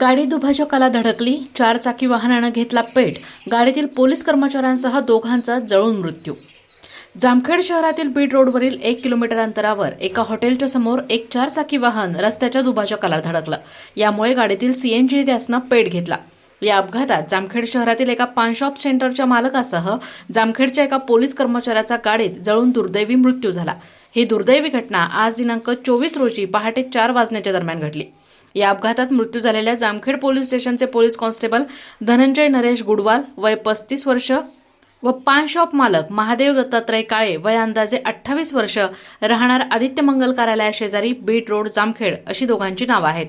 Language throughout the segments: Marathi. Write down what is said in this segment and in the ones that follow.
गाडी दुभाजकाला धडकली. चार चाकी वाहनानं घेतला पेट. गाडीतील पोलीस कर्मचाऱ्यांसह दोघांचा जळून मृत्यू. जामखेड शहरातील बीड रोडवरील एक किलोमीटर अंतरावर एका हॉटेलच्या समोर एक चार चाकी वाहन रस्त्याच्या दुभाजकाला धडकलं. यामुळे गाडीतील सीएनजी गॅसनं पेट घेतला. या अपघातात जामखेड शहरातील एका पान शॉप सेंटरच्या मालकासह जामखेडच्या एका पोलीस कर्मचाऱ्याचा गाडीत जळून दुर्दैवी मृत्यू झाला. ही दुर्दैवी घटना आज दिनांक चोवीस रोजी पहाटे चार वाजण्याच्या दरम्यान घडली. या अपघातात मृत्यू झालेल्या जामखेड पोलीस स्टेशनचे पोलीस कॉन्स्टेबल धनंजय नरेश गुडवाल वय पस्तीस वर्ष व पान शॉप मालक महादेव दत्तात्रय काळे वय अंदाजे अठ्ठावीस वर्ष राहणार आदित्य मंगल कार्यालया शेजारी बीट रोड जामखेड अशी दोघांची नावं आहेत.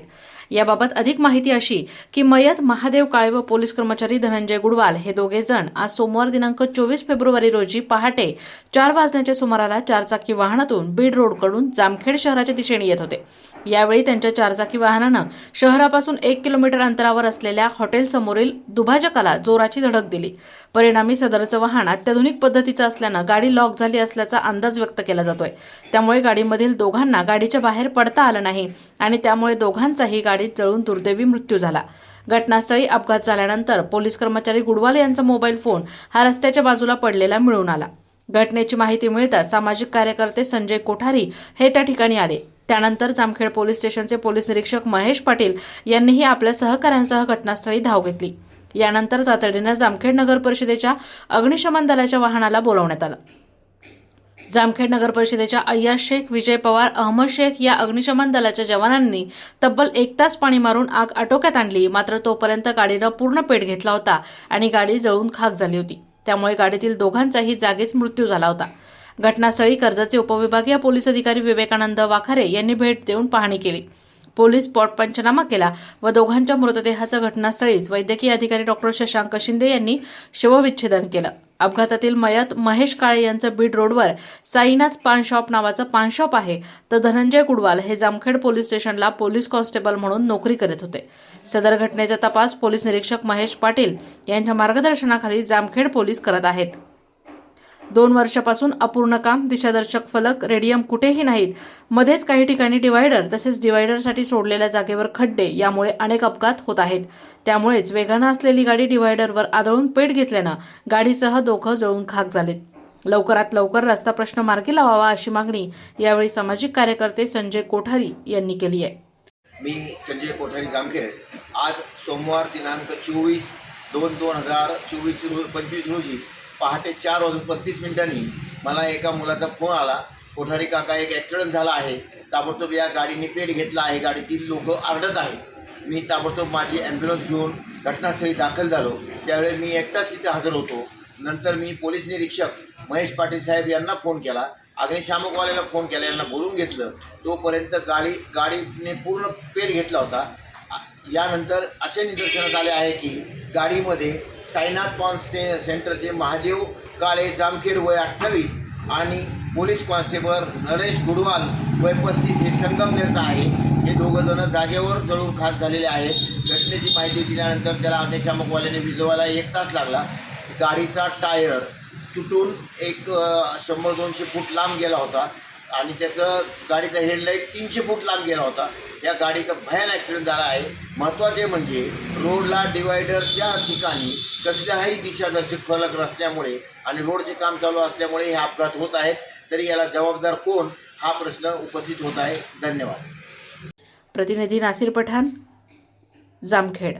याबाबत अधिक माहिती अशी की मयत महादेव काळे व पोलीस कर्मचारी धनंजय गुडवाल हे दोघे जण आज सोमवार दिनांक चोवीस फेब्रुवारी रोजी पहाटे चार वाजण्याच्या सुमाराला चारचाकी वाहनातून बीड रोडकडून जामखेड शहराच्या दिशेने येत होते. यावेळी त्यांच्या चारचाकी वाहनानं शहरापासून एक किलोमीटर अंतरावर असलेल्या हॉटेल समोरील दुभाजकाला जोराची धडक दिली. परिणामी सदरचं वाहन अत्याधुनिक पद्धतीचं असल्यानं गाडी लॉक झाली असल्याचा अंदाज व्यक्त केला जातोय. त्यामुळे गाडीमधील दोघांना गाडीच्या बाहेर पडता आलं नाही आणि त्यामुळे दोघांचाही गाडीत जळून दुर्दैवी मृत्यू झाला. घटनास्थळी अपघात झाल्यानंतर पोलीस कर्मचारी गुडवाल यांचा मोबाईल फोन हा रस्त्याच्या बाजूला पडलेला मिळून आला. घटनेची माहिती मिळताच सामाजिक कार्यकर्ते संजय कोठारी हे त्या ठिकाणी आले. त्यानंतर जामखेड पोलीस स्टेशनचे पोलीस निरीक्षक महेश पाटील यांनीही आपल्या सहकाऱ्यांसह घटनास्थळी धाव घेतली. यानंतर तातडीनं जामखेड नगर परिषदेच्या अग्निशमन दलाच्या वाहनाला बोलावण्यात आलं. जामखेड नगर परिषदेच्या अय्याज शेख विजय पवार अहमद शेख या अग्निशमन दलाच्या जवानांनी तब्बल एक तास पाणी मारून आग आटोक्यात आणली. मात्र तोपर्यंत गाडीनं पूर्ण पेट घेतला होता आणि गाडी जळून खाक झाली होती. त्यामुळे गाडीतील दोघांचाही जागीच मृत्यू झाला होता. घटनास्थळी कर्जाचे उपविभागीय पोलीस अधिकारी विवेकानंद वाखारे यांनी भेट देऊन पाहणी केली. पोलीस स्पॉट पंचनामा केला व दोघांच्या मृतदेहाचं घटनास्थळीच वैद्यकीय अधिकारी डॉक्टर शशांक शिंदे यांनी शवविच्छेदन केलं. अपघातातील मयत महेश काळे यांचं बीड रोडवर साईनाथ पान शॉप नावाचं पान शॉप आहे. तर धनंजय गुडवाल हे जामखेड पोलीस स्टेशनला पोलीस कॉन्स्टेबल म्हणून नोकरी करत होते. सदर घटनेचा तपास पोलीस निरीक्षक महेश पाटील यांच्या मार्गदर्शनाखाली जामखेड पोलीस करत आहेत. दोन वर्षापासून अपूर्ण काम दिशादर्शक फलक रेडियम कुठेही नाहीत. मध्येच काही ठिकाणी डिवायडर तसेच डिवायडरसाठी सोडलेल्या जागेवर खड्डे यामुळे अनेक अपघात होत आहेत. त्यामुळेच वेगानं असलेली गाडी डिवायडरवर आदळून पेट घेतल्यानं गाडीसह दोघं जळून खाक झालेत. लवकरात लवकर रस्ता प्रश्न मार्गी लावावा अशी मागणी यावेळी सामाजिक कार्यकर्ते संजय कोठारी यांनी केली आहे. मी संजय कोठारी जामखेड आज सोमवार दिनांक चोवीस दोन दोन हजार चोवीस रो पंचवीस रोजी पहाटे चार वाजून पस्तीस मिनिटांनी मला एका मुलाचा फोन आला. कोठारी काका एक ॲक्सिडेंट झाला आहे. ताबडतोब या गाडीने पेट घेतला आहे. गाडीतील लोक आरडत आहेत. मी ताबडतोब माझी ॲम्ब्युलन्स घेऊन घटनास्थळी दाखल झालो. त्यावेळी मी एकटाच तिथे हजर होतो. नंतर मी पोलीस निरीक्षक महेश पाटील साहेब यांना फोन केला. अग्निशामकवाल्याला फोन केला. यांना बोलून घेतलं. तोपर्यंत गाडी गाडीने पूर्ण पेट घेतला होता. यानंतर असे निदर्शनात आले आहे की गाडीमध्ये साईनाथ कॉन्स्टे सेंटरचे महादेव काळे जामखेड वय अठ्ठावीस आणि पोलीस कॉन्स्टेबल नरेश गुडवाल वय पस्तीस हे संगमनेरचं आहे. हे दोघंजणं जागेवर जळून खास झालेले आहेत. घटनेची माहिती दिल्यानंतर त्याला अग्निशामकवाल्याने विजवायला एक तास लागला. गाडीचा टायर तुटून एक शंभर दोनशे फूट लांब गेला होता आणि त्याचं गाडीचा हेडलाईट तीनशे फूट लांब गेला होता. या गाडीचा भयान ॲक्सिडेंट झाला आहे. महत्त्वाचे म्हणजे रोडला डिवायडरच्या ठिकाणी कसल्याही दिशादर्शक फलक नसल्यामुळे आणि रोडचे काम चालू असल्यामुळे हे अपघात होत आहेत. तरी याला जबाबदार कोण? हा प्रश्न उपस्थित होत आहे. धन्यवाद. प्रतिनिधी नासिर पठाण जामखेड.